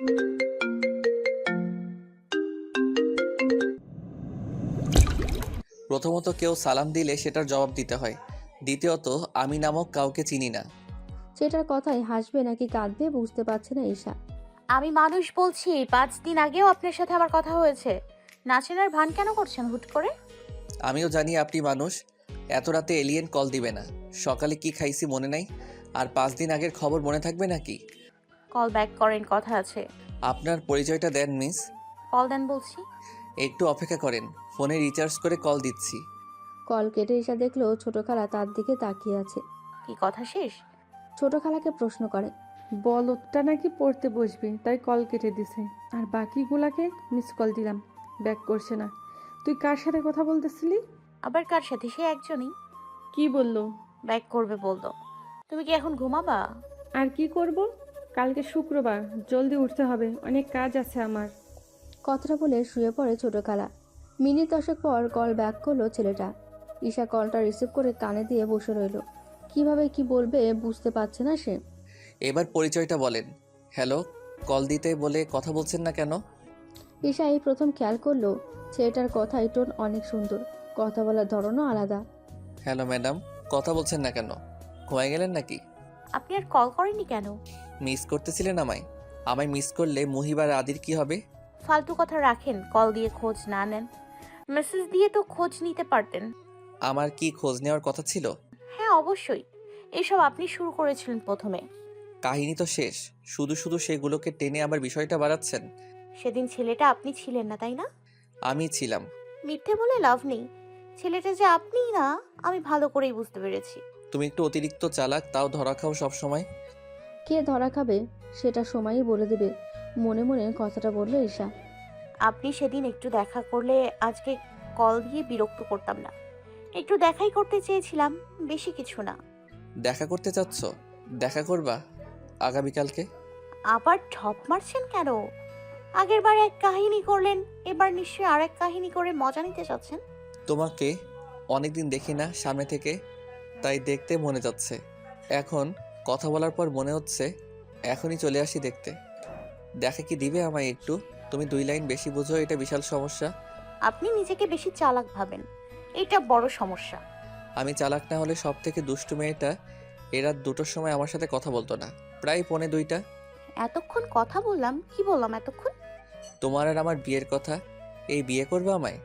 প্রথমত কেউ সালাম দিলে সেটার জবাব দিতে হয়। দ্বিতীয়ত আমি নামক কাউকে চিনি না। সেটার কথায় হাসবে নাকি কাঁদবে বুঝতে পারছে না ঈশা। আমি মানুষ বলছি পাঁচ দিন আগেও আপনার সাথে আমার কথা হয়েছে। নাচেনার ভান কেন করছেন হুট করে? আমিও জানি আপনি মানুষ এত রাতে এলিয়েন কল দিবে না। সকালে কি খাইছি মনে নাই? আর পাঁচ দিন আগের খবর মনে থাকবে নাকি? কল ব্যাক করেন কথা আছে। আপনার পরিচয়টা দেন মিস। কল দেন বলছি। একটু অপেক্ষা করেন ফোনে রিচার্জ করে কল দিচ্ছি। কল কেটে ঈশা দেখল ছোট খালা তার দিকে তাকিয়ে আছে। কি কথা শেষ? ছোট খালাকে প্রশ্ন করে। বলদটা নাকি পড়তে বসবি তাই কল কেটে দিছে। আর বাকিগুলাকে মিস কল দিলাম ব্যাক করছে না। তুই কার সাথে কথা বলতেছিলি? আবার কার সাথে? সে একজনই। কি বলল? ব্যাক করবে বলল। তুমি কি এখন ঘুমাবা? আর কি করব? কালকে শুক্রবার জলদি উঠতে হবে অনেক কাজ আছে আমার। কথাটা বলে শুয়ে পড়ে ছোট খালা মিনিট দশেক পর কল ব্যাক করল ছেলেটা। ঈশা কলটা রিসিভ করে কানে দিয়ে বসে রইল। কীভাবে কি বলবে বুঝতে পারছে না সে। এবার পরিচয়টা বলেন। হ্যালো কল দিতে বলে কথা বলছেন না কেন? ঈশা এই প্রথম খেয়াল করল ছেলেটার কথাই টোন অনেক সুন্দর কথা বলার ধরনও আলাদা। হ্যালো ম্যাডাম কথা বলছেন না কেন? ঘুমায় গেলেন নাকি? আপনি আর কল করেননি কেন? মিস করতেছিলেন আমায়? আমায় মিস করলে মহিবার আদির কি হবে? ফালতু কথা রাখেন কল দিয়ে খোঁজ না নেন। মেসেজ দিয়ে তো খোঁজ নিতে পারতেন। আমার কি খোঁজ নেওয়ার কথা ছিল? হ্যাঁ অবশ্যই। এসব আপনি শুরু করেছিলেন প্রথমে। কাহিনী তো শেষ। শুধু শুধু সেগুলোকে টেনে আবার বিষয়টা বাড়াচ্ছেন? সেদিন ছেলেটা আপনি ছিলেন না তাই না? আমি ছিলাম। মিথ্যে বলে লাভ নেই। ছেলেটা যে আপনিই না আমি ভালো করেই বুঝতে পেরেছি। তুমি একটু অতিরিক্ত চালাক তাও ধরা খাও সবসময়। কে ধরা খাবে সেটা সময়ই বলে দেবে। মনে মনে কথাটা বলল ঈশা। আপনি সেদিন একটু দেখা করলে আজকে কল দিয়ে বিরক্ত করতাম না। একটু দেখাই করতে চেয়েছিলাম বেশি কিছু না। দেখা করতে চাচ্ছ? দেখা করবা আগামীকালকে? আবার ঠপ মারছেন কেন? আগেরবার এক কাহিনী করলেন এবার নিশ্চয়ই আর এক কাহিনী করে মজা নিতে চাচ্ছেন? তোমাকে অনেকদিন দেখি না সামনে থেকে তাই দেখতে মনে যাচ্ছে। এখন কথা বলার পর মনে হচ্ছে এখনই চলে আসি দেখতে। দেখা কি দিবে আমায় একটু? তুমি দুই লাইন বেশি বোঝো এটা বিশাল সমস্যা। আপনি নিজেকে বেশি চালাক ভাবেন। এটা বড় সমস্যা। আমি চালাক না হলে সব থেকে দুষ্টু মেয়েটা এরা দুটোর সময় আমার সাথে কথা বলতো না। প্রায় পৌনে দুইটা। এতক্ষণ কথা বললাম কি বললাম এতক্ষণ? তোমার আর আমার বিয়ের কথা? এই বিয়ে করবে আমায়?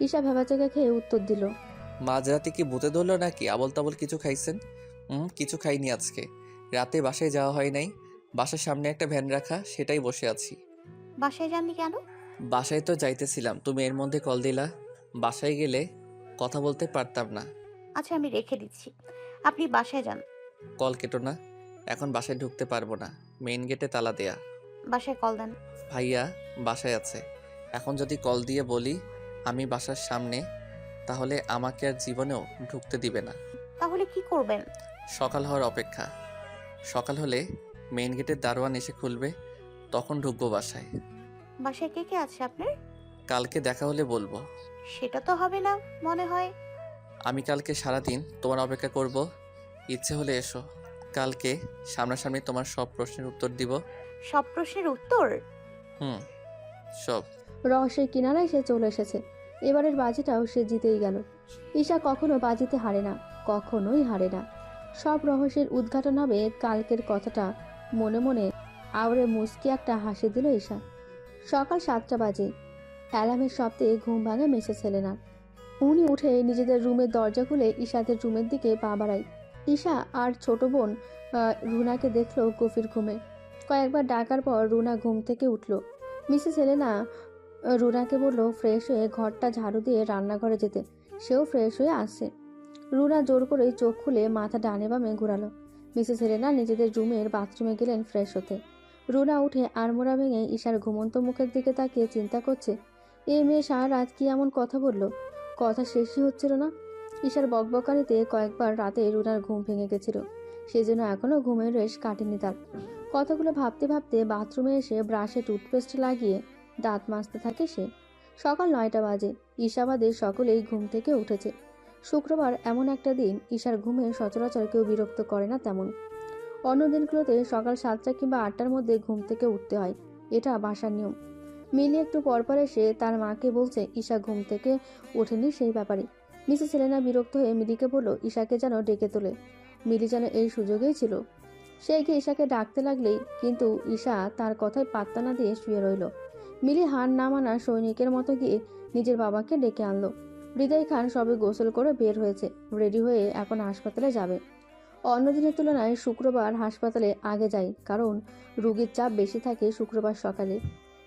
ঈশা ভেবাচাকা খেয়ে উত্তর দিল। মাঝরাতে কি ভূতে ধরলো নাকি? আবল তাবল কিছু খাইছেন? হুম কিছু খাইনি আজকে। রাতে বাসায় যাওয়া হয় নাই। বাসার সামনে একটা ভ্যান রাখা সেটাই বসে আছি। বাসায় যাননি কেন? বাসায় তো যাইতেছিলাম তুমি এর মধ্যে কল দিলা। বাসায় গেলে কথা বলতে পারতাম না। আচ্ছা আমি রেখে দিচ্ছি। আপনি বাসায় যান। কল কেটো না। এখন বাসায় ঢুকতে পারব না। মেইন গেটে তালা দেয়া। বাসায় কল দেন। ভাইয়া বাসায় আছে। এখন যদি কল দিয়ে বলি আমি বাসার সামনে তাহলে আমাকে আর জীবনেও ঢুকতে দিবে না। তাহলে কি করবেন? সকাল হওয়ার অপেক্ষা। সকাল হলে মেইন গেটের দারোয়ান এসে খুলবে তখন ঢুকবো বাসায়। বাসায় কে কে আছে আপনার? কালকে দেখা হলে বলব। সেটা তো হবে না মনে হয়। আমি কালকে সারাদিন তোমার অপেক্ষা করব। ইচ্ছে হলে এসো। কালকে সামনাসামনি তোমার সব প্রশ্নের উত্তর দিব। সব প্রশ্নের উত্তর? হুম সব। রহস্যের কিনারায় সে চলে এসেছে। এবারের বাজিটাও সে জিতেই গেল। ঈশা কখনো বাজিতে হারে না কখনোই হারে না। সব রহস্যের উদ্ঘাটন হবে কালকের কথাটা। মনে মনে আওড়ে মুসকি একটা হাসি দিল ঈশা। সকাল সাতটা বাজে। অ্যালার্মের শব্দে ঘুম ভাঙে মেসে ছেলে না উনি উঠে নিজেদের রুমের দরজা খুলে ঈশাদের রুমের দিকে পা বাড়ায়। ঈশা আর ছোট বোন রুনাকে দেখল গভীর ঘুমে। কয়েকবার ডাকার পর রুনা ঘুম থেকে উঠল। মিসেস হেলেনা, রুনাকে বলল ফ্রেশ হয়ে ঘরটা ঝাড়ু দিয়ে রান্নাঘরে যেতে। সেও ফ্রেশ হয়ে আসছে। রুনা জোর করে চোখ খুলে মাথা ডানে বামে ঘোরালো। মিসেস হেলেনা নিজেদের রুমের বাথরুমে গেলেন ফ্রেশ হতে। রুনা উঠে আড়মোড়া ভেঙে ঈশার ঘুমন্ত মুখের দিকে তাকিয়ে চিন্তা করছে এই মেয়ে সারা রাত কি এমন কথা বলল? কথা শেষই হচ্ছিল না? ঈশার বকবকানিতে কয়েকবার রাতে রুনার ঘুম ভেঙে গেছিল সেজন্য এখনও ঘুমের রেশ কাটেনি তার। কথাগুলো ভাবতে ভাবতে বাথরুমে এসে ব্রাশে টুথপেস্ট লাগিয়ে দাঁত মাজতে থাকে সে। সকাল নয়টা বাজে, ঈশাবাদে সকলেই ঘুম থেকে উঠেছে। শুক্রবার এমন একটা দিন, ঈশার ঘুমে সচরাচর কেউ বিরক্ত করে না তেমন। অন্য দিনগুলোতে সকাল সাতটা কিংবা আটটার মধ্যে ঘুম থেকে উঠতে হয়, এটা বাসার নিয়ম। মিলি একটু পরপর এসে তার মাকে বলছে, ঈশা ঘুম থেকে ওঠেনি সেই ব্যাপারে। মিসেস সেলেনা বিরক্ত হয়ে মিলিকে বলল, ঈশাকে যেন ডেকে তোলে। মিলি যেন এই সুযোগেই ছিল। সে গিয়ে ঈশাকে ডাকতে লাগলেই কিন্তু ঈশা তার কথায় পাত্তা না দিয়ে শুয়ে রইল। মিলি হার না মানা সৈনিকের মতো গিয়ে নিজের বাবাকে ডেকে আনলো। হৃদয় খান সবে গোসল করে বের হয়েছে। রেডি হয়ে এখন হাসপাতালে যাবে। অন্য দিনের তুলনায় শুক্রবার হাসপাতালে আগে যায় কারণ রুগীর চাপ বেশি থাকে শুক্রবার সকালে।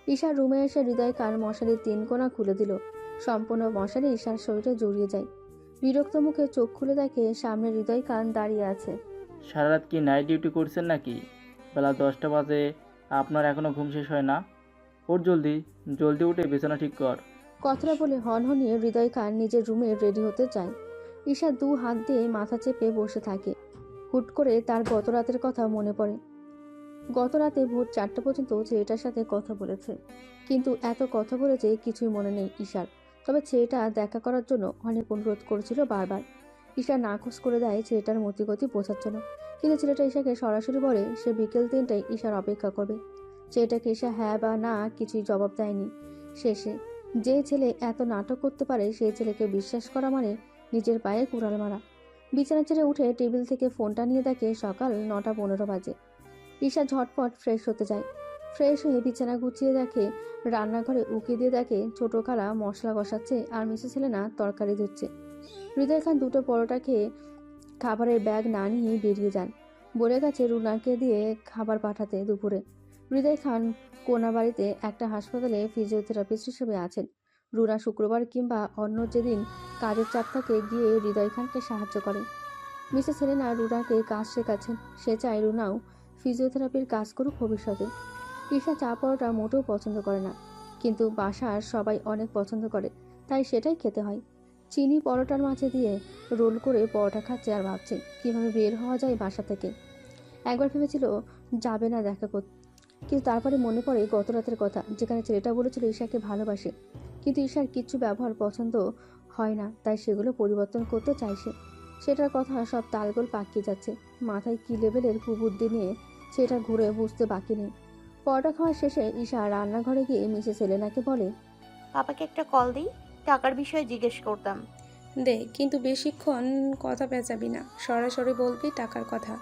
ঈশার রুমে এসে হৃদয় খান মশারির তিন কোণা খুলে দিল। সম্পূর্ণ মশারি ঈশার শরীরে জড়িয়ে যায়। বিরক্ত মুখে চোখ খুলে দেখে সামনে হৃদয় খান দাঁড়িয়ে আছে। সারা রাত কি নাইট ডিউটি করছেন নাকি? বেলা দশটা বাজে, আপনার এখনও ঘুম শেষ হয় না? ওর জলদি জলদি উঠে বিছানা ঠিক কর। কথাটা বলে হনহনিয়ে হৃদয় খান নিজের রুমে রেডি হতে চায়। ঈশা দু হাত দিয়ে মাথা চেপে বসে থাকে। হুট করে তার গত রাতের কথা মনে পড়ে। গত রাতে ভোর চারটা পর্যন্ত ছেলেটার সাথে কথা বলেছে। কিন্তু এত কথা বলেছে কিছুই মনে নেই ঈশার। তবে ছেলেটা দেখা করার জন্য অনেক অনুরোধ করেছিল বারবার। ঈশা নাকচ করে দেয় ছেলেটার মতিগতি বোঝার জন্য। কিন্তু ছেলেটা ঈশাকে সরাসরি বলে সে বিকেল তিনটায় ঈশার অপেক্ষা করবে। ছেলেটাকে ঈশা হ্যাঁ বা না কিছুই জবাব দেয়নি। শেষে যে ছেলে এত নাটক করতে পারে সেই ছেলেকে বিশ্বাস করা মানে নিজের পায়ে কুড়াল মারা। বিছানা ছেড়ে উঠে টেবিল থেকে ফোনটা নিয়ে দেখে সকাল নটা পনেরো বাজে। ঈশা ঝটপট ফ্রেশ হতে যায়। ফ্রেশ হয়ে বিছানা গুছিয়ে দেখে, রান্নাঘরে উকি দিয়ে দেখে, ছোটো খালা মশলা কষাচ্ছে আর মিসেস হেলেনা তরকারি ধুচ্ছে হৃদয় খান দুটো পরোটা খেয়ে খাবারের ব্যাগ না নিয়ে বেরিয়ে যান। বলে গেছে রুনাকে দিয়ে খাবার পাঠাতে দুপুরে। হৃদয় খান কোনাবাড়িতে একটা হাসপাতালে ফিজিওথেরাপিস্ট হিসেবে আছেন। রুনা শুক্রবার কিংবা অন্য যেদিন কাজের চাপ থাকে গিয়ে হৃদয় খানকে সাহায্য করে মিসেস হেলেনা রুনাকে কাজ শেখাচ্ছেন। সে চায় রুনাও ফিজিওথেরাপির কাজ করুক ভবিষ্যতে। ঈশা চা পরোটা মোটেও পছন্দ করে না, কিন্তু বাসার সবাই অনেক পছন্দ করে, তাই সেটাই খেতে হয়। চিনি পরোটার মাঝে দিয়ে রোল করে পরোটা খাচ্ছে আর ভাবছে কীভাবে বের হওয়া যায় বাসা থেকে। একবার ভেবেছিল যাবে না দেখা করতে। কিন্তু তারপরে মনে পড়ে গত রাতের কথা যেখানে ছেলেটা বলেছিল ঈশাকে ভালোবাসে। কিন্তু ঈশার কিচ্ছু ব্যবহার পছন্দ হয় না তাই সেগুলো পরিবর্তন করতে চাইছে সেটার কথা সব তালগোল পাকিয়ে যাচ্ছে। মাথায় কী লেভেলের কুবুদ্ধি নিয়ে সেটা ঘুরে বুঝতে বাকি নেই। পরোটা খাওয়া শেষে ঈশা রান্নাঘরে গিয়ে মিসেস এলেনাকে বলে পাপাকে একটা কল দিই টাকার বিষয়ে জিজ্ঞেস করতাম। দে কিন্তু বেশিক্ষণ কথা পেঁচাবি না সরাসরি বলবি টাকার কথা।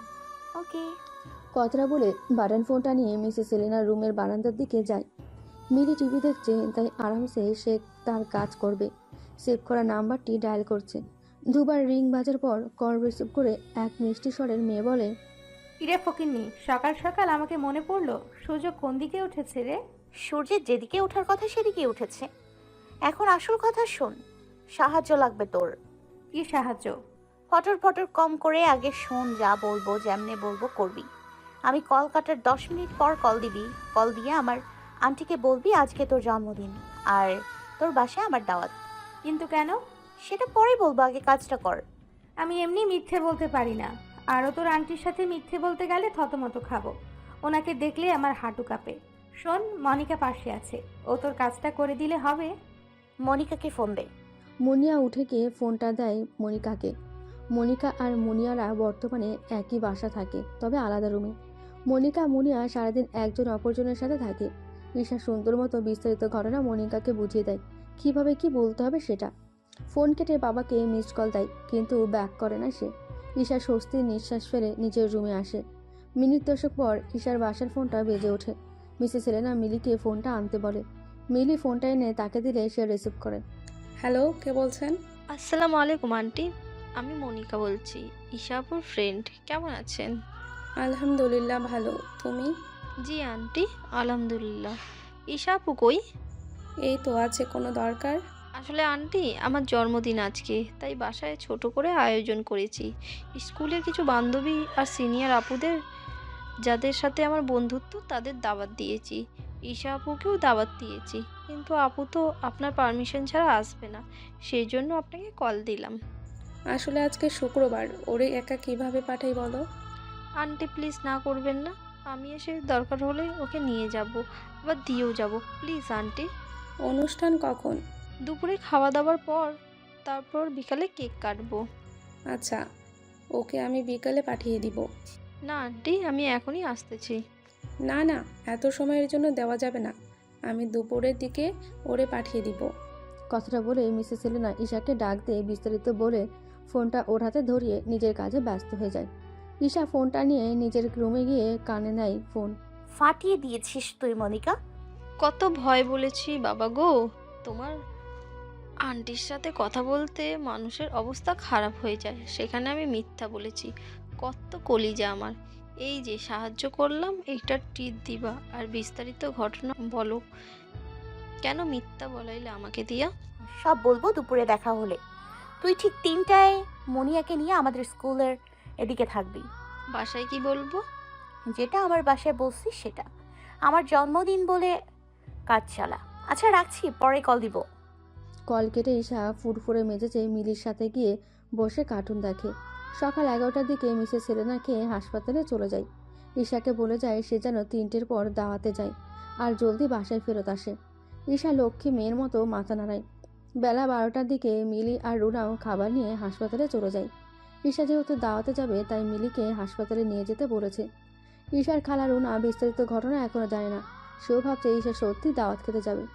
ওকে। কথাটা বলে বাটন ফোনটা নিয়ে মিসেস সেলিনার রুমের বারান্দার দিকে যায়। মিলি টিভি দেখছে তাই আরামসে সে তার কাজ করবে। সেভ করা নাম্বারটি ডায়াল করছে। দুবার রিং বাজার পর কল রিসিভ করে এক মিষ্টি স্বরের মেয়ে বলে কিরে ফকিন্নি সকাল সকাল আমাকে মনে পড়ল সূর্য কোন দিকে উঠেছে রে? সূর্যের যেদিকে ওঠার কথা সেদিকে উঠেছে। এখন আসল কথা শোন সাহায্য লাগবে তোর। কি সাহায্য? ফটর ফটর কম করে আগে শোন যা বলব যেমনে বলব করবি। আমি কল কাটার দশ মিনিট পর কল দিবি। কল দিয়ে আমার আন্টিকে বলবি আজকে তোর জন্মদিন আর তোর বাসায় আমার দাওয়াত। কিন্তু কেন? সেটা পরে বলব আগে কাজটা কর। আমি এমনি মিথ্যে বলতে পারি না। আরও তোর আন্টির সাথে মিথ্যে বলতে গেলে থতমত খাব। ওনাকে দেখলে আমার হাঁটু কাঁপে। শোন মনিকা পাশে আছে। ও তোর কাজটা করে দিলে হবে। মনিকাকে ফোন দে। মুনিয়া উঠে গিয়ে ফোনটা দেয় মনিকাকে। মনিকা আর মুনিয়ারা বর্তমানে একই বাসা থাকে তবে আলাদা রুমে। মনিকা মুনিয়া সারাদিন একজন অপরজনের সাথে থাকে। ঈশা সুন্দর মতো বিস্তারিত ঘটনা মনিকাকে বুঝিয়ে দেয়। কীভাবে কি বলতে হবে সেটা? ফোন কেটে বাবাকে মিসড কল দেয় কিন্তু ব্যাক করে না সে। ঈশা স্বস্তির নিঃশ্বাস ফেলে নিজের রুমে আসে। মিনিট দশক পর ঈশার বাসার ফোনটা বেজে ওঠে। মিসেস এলেনা মিলিকে ফোনটা আনতে বলে। মিলি ফোনটা এনে তাকে দিলে সে রিসিভ করে। হ্যালো কে বলছেন? আসসালামু আলাইকুম আন্টি। আমি মনিকা বলছি ঈশাপুর ফ্রেন্ড কেমন আছেন? আলহামদুলিল্লাহ ভালো। তুমি? জি আন্টি আলহামদুলিল্লাহ। ঈশাপু কই? এই তো আছে কোনো দরকার? আসলে আন্টি আমার জন্মদিন আজকে তাই বাসায় ছোট করে আয়োজন করেছি। স্কুলের কিছু বান্ধবী আর সিনিয়র আপুদের যাদের সাথে আমার বন্ধুত্ব তাদের দাওয়াত দিয়েছি। ঈশা আপুকেও দাওয়াত দিয়েছি কিন্তু আপু তো আপনার পারমিশন ছাড়া আসবে না সেই জন্য আপনাকে কল দিলাম। আসলে আজকে শুক্রবার ওরে একা কীভাবে পাঠাই বলো? আন্টি প্লিজ না করবেন না। আমি এসে দরকার হলে ওকে নিয়ে যাব আবার দিয়েও যাব। Please aunty. অনুষ্ঠান কখন? দুপুরে খাওয়া দাওয়ার পর তারপর বিকালে কেক কাটবো। আচ্ছা ওকে আমি বিকালে পাঠিয়ে দিব। না আন্টি আমি এখনই আসতেছি। না না এত সময়ের জন্য দেওয়া যাবে না। আমি দুপুরের দিকে ওরে পাঠিয়ে দিব। কথাটা বলে মিসেস সেলেনা ঈশাকে ডাক দিয়ে বিস্তারিত বলে ফোনটা ওর হাতে ধরিয়ে নিজের কাজে ব্যস্ত হয়ে যায়। ঈশা ফোনটা নিয়ে নিজের রুমে গিয়ে কানে নেয় ফোন ফাটিয়ে দিয়েছিস তুই মনিকা। কত ভয় বলেছি বাবা গো। তোমার আন্টির সাথে কথা বলতে মানুষের অবস্থা খারাপ হয়ে যায় সেখানে আমি মিথ্যা বলেছি। কত কলিজা আমার। এই যে সাহায্য করলাম এইটা টিপ দিবা। আর বিস্তারিত ঘটনা বলো। কেন মিথ্যা বলাইলে আমাকে দিয়া? সব বলব দুপুরে দেখা হলে। তুই ঠিক তিনটায় মনিয়াকে নিয়ে আমাদের স্কুলের এদিকে থাকবি। বাসায় কি বলব? যেটা আমার বাসায় বলছিস সেটা। আমার জন্মদিন বলে কাজ চালা আচ্ছা রাখছি পরে কল দিব। কল কেটে ঈশা ফুরফুরে মেজেছে মিলির সাথে গিয়ে বসে কার্টুন দেখে। সকাল এগারোটার দিকে মিসেস সেলেনাকে হাসপাতালে চলে যায়। ঈশাকে বলে যায় সে যেন তিনটের পর দাওয়াতে যায় আর জলদি বাসায় ফেরত আসে। ঈশা লক্ষ্মী মেয়ের মতো মাথা নাড়ায়। বেলা বারোটার দিকে মিলি আর রুনাও খাবার নিয়ে হাসপাতালে চলে যায়। ঈশা যেহেতু দাওয়াতে যাবে, তাই মিলিকে হাসপাতালে নিয়ে যেতে বলেছে। ঈশার খালা রুনা বিস্তারিত ঘটনা এখনও জানে না। সেও ভাবছে ঈশা সত্যি দাওয়াত খেতে যাবে।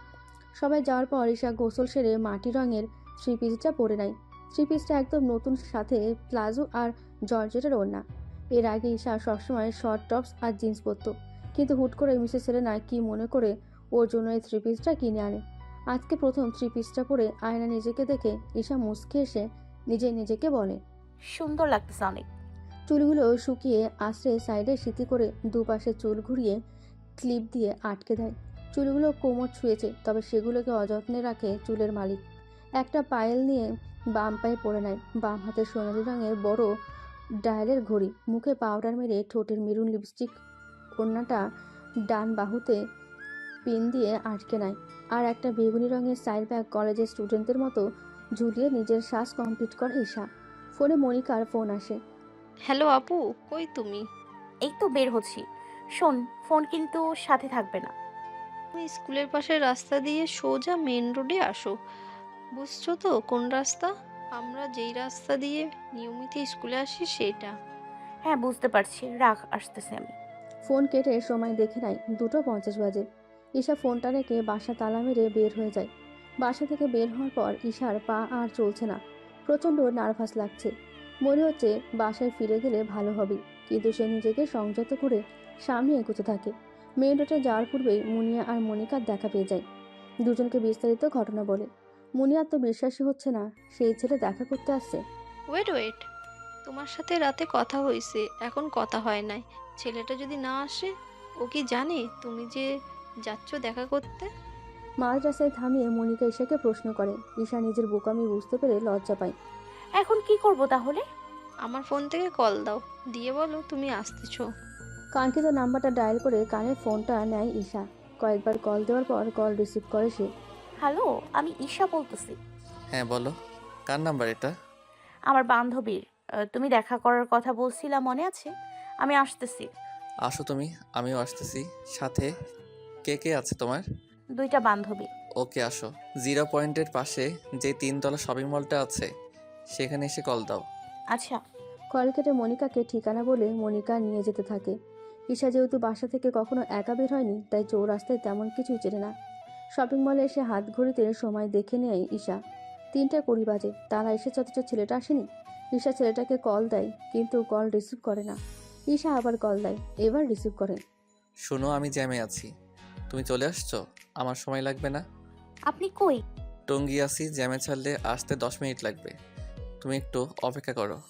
সবাই যাওয়ার পর ঈশা গোসল সেরে মাটি রঙের থ্রি পিসটা পরে নেয়। থ্রি পিসটা একদম নতুন সাথে প্লাজো আর জর্জেটের ওড়না। এর আগে ঈশা সবসময় শর্ট টপস আর জিন্স পরতো। কিন্তু হুট করে মিসেস সেলেনা কি মনে করে ওর জন্য এই থ্রি পিসটা কিনে আনে? আজকে প্রথম থ্রি পিসটা পরে আয়না নিজেকে দেখে ঈশা মুচকে এসে নিজে নিজেকে বলে সুন্দর লাগতেছে অনেক। চুলগুলো শুকিয়ে আশ্রে সাইডে সিতি করে দুপাশে চুল ঘুরিয়ে ক্লিপ দিয়ে আটকে দেয়। চুলগুলো কোমর ছুঁয়েছে, তবে সেগুলোকে অযত্নে রাখে চুলের মালিক। একটা পায়েল নিয়ে বাম পায়ে পরে নেয়। বাম হাতে সোনালি রঙের বড় ডায়ালের ঘড়ি। মুখে পাউডার মেরে ঠোঁটের মেরুন লিপস্টিক ওড়নাটা ডান বাহুতে পিন দিয়ে আটকে নেয়। আর একটা বেগুনি রঙের সাইড ব্যাগ কলেজের স্টুডেন্টদের মতো ঝুলিয়ে নিজের শ্বাস কমপ্লিট করে ঈশা ফোনে মনিকার ফোন আসে। হ্যালো আপু কই তুমি? এই তো বের হচ্ছি। শোন ফোন কিন্তু সাথে থাকবে না। তুমি স্কুলের পাশের রাস্তা দিয়ে সোজা মেন রোডে আসো। বুঝছ তো কোন রাস্তা? আমরা যেই রাস্তা দিয়ে নিয়মিত স্কুলে আসি সেটা। হ্যাঁ বুঝতে পারছি। রাখ আসতেছে আমি। ফোন কেটে সময় দেখে নাই দুটো পঞ্চাশ বাজে। ঈশা ফোনটা রেখে বাসা তালা মেরে বের হয়ে যায়। বাসা থেকে বের হওয়ার পর ঈশার পা আর চলছে না। প্রচণ্ড নার্ভাস লাগছে। মনে হচ্ছে বাসায় ফিরে গেলে ভালো হবে, কিন্তু সে নিজেকে সংযত করে সামনে এগোতে থাকে। মেন রোডে যাওয়ার পূর্বেই মুনিয়া আর মনিকার দেখা পেয়ে যায়। দুজনকে বিস্তারিত ঘটনা বলে। মুনিয়ার তো বিশ্বাসই হচ্ছে না, সেই ছেলে দেখা করতে আসছে। ওয়েট ওয়েট তোমার সাথে রাতে কথা হয়েছে এখন কথা হয় নাই। ছেলেটা যদি না আসে, ও কি জানে তুমি যে যাচ্ছ দেখা করতে? মাদ্রাসায় থামিয়ে মনিকা ঈশাকে প্রশ্ন করে। ঈশা নিজের বোকামি বুঝতে পেরে লজ্জা পায়। এখন কি করব তাহলে? আমার ফোন থেকে কল দাও। দিয়ে বলো তুমি আসতেছো। কাঙ্ক্ষিত নাম্বারটা ডায়াল করে কানে ফোনটা নেয় ঈশা। কয়েকবার কল দেওয়ার পর কল রিসিভ করে সে। হ্যালো আমি ঈশা বলতেছি। হ্যাঁ বলো। কার নাম্বার এটা? আমার বান্ধবীর। আহ, তুমি দেখা করার কথা বলছিলা মনে আছে? আমি আসতেছি। আসো তুমি আমিও আসতেছি। সাথে কে কে আছে তোমার? দুইটা বান্ধবী। ওকে আসো। জিরো পয়েন্টের পাশে যে তিনতলা শপিং মলটা আছে সেখানে এসে কল দাও। আচ্ছা। কল কেটে মনিকাকে ঠিকানা বলে মনিকা নিয়ে যেতে থাকে। ঈশা যেহেতু বাসা থেকে কখনো একা বের হয়নি তাই চৌরাস্তায় তেমন কিছুই চেনে না। শপিং মলে এসে হাত ঘড়িতে সময় দেখে নেয় ঈশা। তিনটা কুড়ি বাজে। তারা এসে অথচ ছেলেটা আসেনি? ঈশা ছেলেটাকে কল দেয় কিন্তু কল রিসিভ করে না। ঈশা আবার কল দেয় এবার রিসিভ করে। শোনো আমি জ্যামে আছি। তুমি চলে আসছো? আমার সময় লাগবে না। আপনি কই? টঙ্গি আসি জ্যামে ছাড়লে আসতে দশ মিনিট লাগবে। তুমি একটু অপেক্ষা করো।